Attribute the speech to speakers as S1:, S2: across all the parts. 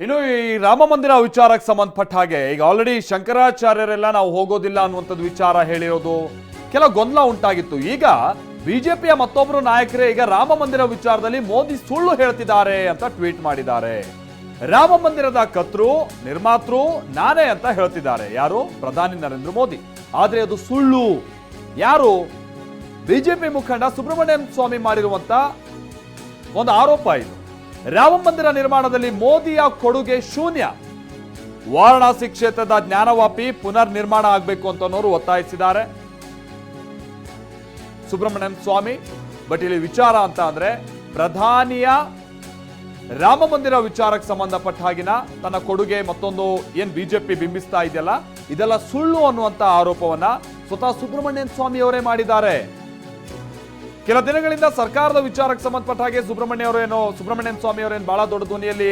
S1: ಇನ್ನು ಈ ರಾಮ ಮಂದಿರ ವಿಚಾರಕ್ಕೆ ಸಂಬಂಧಪಟ್ಟ ಹಾಗೆ, ಈಗ ಆಲ್ರೆಡಿ ಶಂಕರಾಚಾರ್ಯರೆಲ್ಲ ನಾವು ಹೋಗೋದಿಲ್ಲ ಅನ್ನುವಂಥದ್ದು ವಿಚಾರ ಹೇಳಿರೋದು ಕೆಲ ಗೊಂದಲ ಉಂಟಾಗಿತ್ತು. ಈಗ ಬಿಜೆಪಿಯ ಮತ್ತೊಬ್ಬರು ನಾಯಕರೇ, ಈಗ ರಾಮ ಮಂದಿರ ವಿಚಾರದಲ್ಲಿ ಮೋದಿ ಸುಳ್ಳು ಹೇಳ್ತಿದ್ದಾರೆ ಅಂತ ಟ್ವೀಟ್ ಮಾಡಿದ್ದಾರೆ. ರಾಮ ಮಂದಿರದ ಕರ್ತೃ, ನಿರ್ಮಾತೃ ನಾನೇ ಅಂತ ಹೇಳ್ತಿದ್ದಾರೆ. ಯಾರು? ಪ್ರಧಾನಿ ನರೇಂದ್ರ ಮೋದಿ. ಆದರೆ ಅದು ಸುಳ್ಳು. ಯಾರು? ಬಿಜೆಪಿ ಮುಖಂಡ ಸುಬ್ರಹ್ಮಣ್ಯಂ ಸ್ವಾಮಿ ಮಾಡಿರುವಂತ ಒಂದು ಆರೋಪ ಇದು. ರಾಮ ಮಂದಿರ ನಿರ್ಮಾಣದಲ್ಲಿ ಮೋದಿಯ ಕೊಡುಗೆ ಶೂನ್ಯ. ವಾರಣಾಸಿ ಕ್ಷೇತ್ರದ ಜ್ಞಾನವಾಪಿ ಪುನರ್ ನಿರ್ಮಾಣ ಆಗಬೇಕು ಅಂತ ಅನ್ನೋರು ಒತ್ತಾಯಿಸಿದ್ದಾರೆ. ಸುಬ್ರಹ್ಮಣ್ಯಂ ಸ್ವಾಮಿ ಬಟ್ ಇಲ್ಲಿ ವಿಚಾರ ಅಂತ ಅಂದ್ರೆ ಪ್ರಧಾನಿಯ ರಾಮ ಮಂದಿರ ವಿಚಾರಕ್ಕೆ ಸಂಬಂಧಪಟ್ಟ ಹಾಗಿನ ತನ್ನ ಕೊಡುಗೆ ಮತ್ತೊಂದು ಏನ್ ಬಿಜೆಪಿ ಬಿಂಬಿಸ್ತಾ ಇದೆಯಲ್ಲ, ಇದೆಲ್ಲ ಸುಳ್ಳು ಅನ್ನುವಂತ ಆರೋಪವನ್ನ ಸ್ವತಃ ಸುಬ್ರಹ್ಮಣ್ಯನ್ ಸ್ವಾಮಿ ಅವರೇ ಮಾಡಿದ್ದಾರೆ. ಕೆಲ ದಿನಗಳಿಂದ ಸರ್ಕಾರದ ವಿಚಾರಕ್ಕೆ ಸಂಬಂಧಪಟ್ಟ ಹಾಗೆ ಸುಬ್ರಹ್ಮಣ್ಯ ಅವರು ಏನು ಸುಬ್ರಹ್ಮಣ್ಯನ್ ಸ್ವಾಮಿ ಅವರೇನು ಬಹಳ ದೊಡ್ಡ ಧ್ವನಿಯಲ್ಲಿ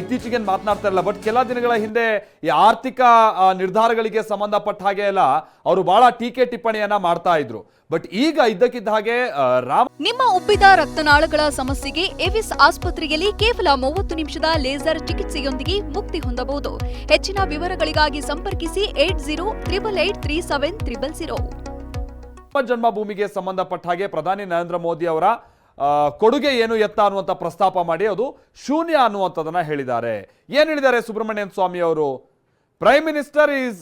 S1: ಇತ್ತೀಚೆಗೆ ಮಾತನಾಡ್ತಾ ಬಟ್ ಕೆಲ ದಿನಗಳ ಹಿಂದೆ ಈ ಆರ್ಥಿಕ ನಿರ್ಧಾರಗಳಿಗೆ ಸಂಬಂಧಪಟ್ಟ ಹಾಗೆ ಎಲ್ಲ ಅವರು ಬಹಳ ಟೀಕೆ ಟಿಪ್ಪಣಿಯನ್ನ ಮಾಡ್ತಾ ಇದ್ರು. ಬಟ್ ಈಗ ಇದ್ದಕ್ಕಿದ್ದ ಹಾಗೆ ರಾಮ
S2: ನಿಮ್ಮ ಉಬ್ಬಿದ ರಕ್ತನಾಳಗಳ ಸಮಸ್ಯೆಗೆ ಎವಿಸ್ ಆಸ್ಪತ್ರೆಯಲ್ಲಿ ಕೇವಲ ಮೂವತ್ತು ನಿಮಿಷದ ಲೇಸರ್ ಚಿಕಿತ್ಸೆಯೊಂದಿಗೆ ಮುಕ್ತಿ ಹೊಂದಬಹುದು. ಹೆಚ್ಚಿನ ವಿವರಗಳಿಗಾಗಿ ಸಂಪರ್ಕಿಸಿ eight zero triple eight three seven triple zero.
S1: Rama ಜನ್ಮಭೂಮಿಗೆ ಸಂಬಂಧಪಟ್ಟ ಹಾಗೆ ಪ್ರಧಾನಿ ನರೇಂದ್ರ ಮೋದಿ ಅವರ ಕೊಡುಗೆ ಏನು ಎತ್ತ ಅನ್ನುವಂಥ ಪ್ರಸ್ತಾಪ ಮಾಡಿ ಅದು ಶೂನ್ಯ ಅನ್ನುವಂಥದ್ದನ್ನ ಹೇಳಿದ್ದಾರೆ. ಏನು ಹೇಳಿದ್ದಾರೆ ಸುಬ್ರಹ್ಮಣ್ಯನ್ ಸ್ವಾಮಿ ಅವರು? Prime minister is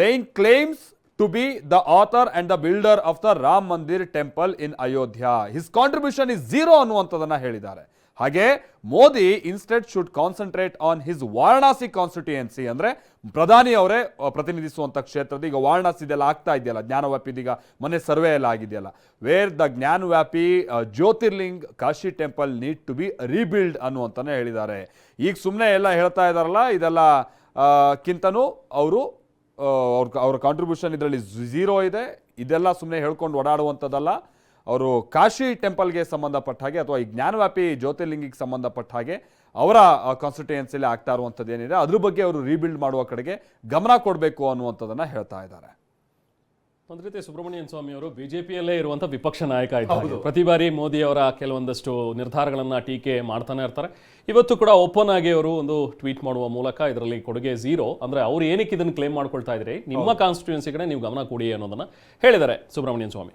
S1: laying claims to be the author and the builder of the Ram Mandir temple in Ayodhya his contribution is zero ಅನ್ನುವಂಥದ್ದನ್ನು ಹೇಳಿದ್ದಾರೆ. ಹಾಗೆ Modi instead should concentrate on his Varanasi constituency ಅಂದ್ರೆ ಪ್ರಧಾನಿ ಅವರೇ ಪ್ರತಿನಿಧಿಸುವಂತ ಕ್ಷೇತ್ರದ ಈಗ ವಾರಣಾಸಿ ಇದೆಲ್ಲ ಆಗ್ತಾ ಇದೆಯಲ್ಲ, ಜ್ಞಾನವ್ಯಾಪಿ ಇದೀಗ ಮೊನ್ನೆ ಸರ್ವೆ ಎಲ್ಲ ಆಗಿದೆಯಲ್ಲ. Where the Gyanvapi Jyotirlinga Kashi temple need to be rebuild ಅನ್ನುವಂತಾನೆ ಹೇಳಿದ್ದಾರೆ. ಈಗ ಸುಮ್ಮನೆ ಎಲ್ಲ ಹೇಳ್ತಾ ಇದಾರಲ್ಲ, ಇದೆಲ್ಲ ಕಿಂತನೂ ಅವರು ಅವ್ರ ಅವ್ರ ಕಾಂಟ್ರಿಬ್ಯೂಷನ್ ಇದರಲ್ಲಿ ಝೀರೋ ಇದೆ. ಇದೆಲ್ಲ ಸುಮ್ಮನೆ ಹೇಳ್ಕೊಂಡು ಓಡಾಡುವಂಥದ್ದಲ್ಲ ಅವರು ಕಾಶಿ ಟೆಂಪಲ್ಗೆ ಸಂಬಂಧಪಟ್ಟ ಹಾಗೆ ಅಥವಾ ಈ ಜ್ಞಾನವ್ಯಾಪಿ ಜ್ಯೋತಿರ್ಲಿಂಗಿಗೆ ಸಂಬಂಧಪಟ್ಟ ಹಾಗೆ ಅವರ ಕಾನ್ಸ್ಟಿಟ್ಯೂಯನ್ಸಿಲಿ ಆಗ್ತಾ ಇರುವಂಥದ್ದು ಏನಿದೆ ಅದ್ರ ಬಗ್ಗೆ ಅವರು ರೀಬಿಲ್ಡ್ ಮಾಡುವ ಕಡೆಗೆ ಗಮನ ಕೊಡಬೇಕು ಅನ್ನುವಂಥದ್ದನ್ನು ಹೇಳ್ತಾ ಇದ್ದಾರೆ.
S3: ಒಂದು ರೀತಿ ಸುಬ್ರಹ್ಮಣ್ಯನ್ ಸ್ವಾಮಿ ಅವರು ಬಿಜೆಪಿಯಲ್ಲೇ ಇರುವಂಥ ವಿಪಕ್ಷ ನಾಯಕ ಇದ್ದಾರೆ. ಪ್ರತಿ ಬಾರಿ ಮೋದಿ ಅವರ ಕೆಲವೊಂದಷ್ಟು ನಿರ್ಧಾರಗಳನ್ನ ಟೀಕೆ ಮಾಡ್ತಾನೆ ಇರ್ತಾರೆ. ಇವತ್ತು ಕೂಡ ಓಪನ್ ಆಗಿ ಅವರು ಒಂದು ಟ್ವೀಟ್ ಮಾಡುವ ಮೂಲಕ ಇದರಲ್ಲಿ ಕೊಡುಗೆ ಝೀರೋ. ಅಂದ್ರೆ ಅವ್ರು ಏನಕ್ಕೆ ಇದನ್ನ ಕ್ಲೇಮ್ ಮಾಡ್ಕೊಳ್ತಾ ಇದ್ರಿ? ನಿಮ್ಮ ಕಾನ್ಸ್ಟಿಟ್ಯೂನ್ಸಿ ಕಡೆ ನೀವು ಗಮನ ಕೊಡಿ ಅನ್ನೋದನ್ನ ಹೇಳಿದ್ದಾರೆ ಸುಬ್ರಹ್ಮಣ್ಯನ್ ಸ್ವಾಮಿ.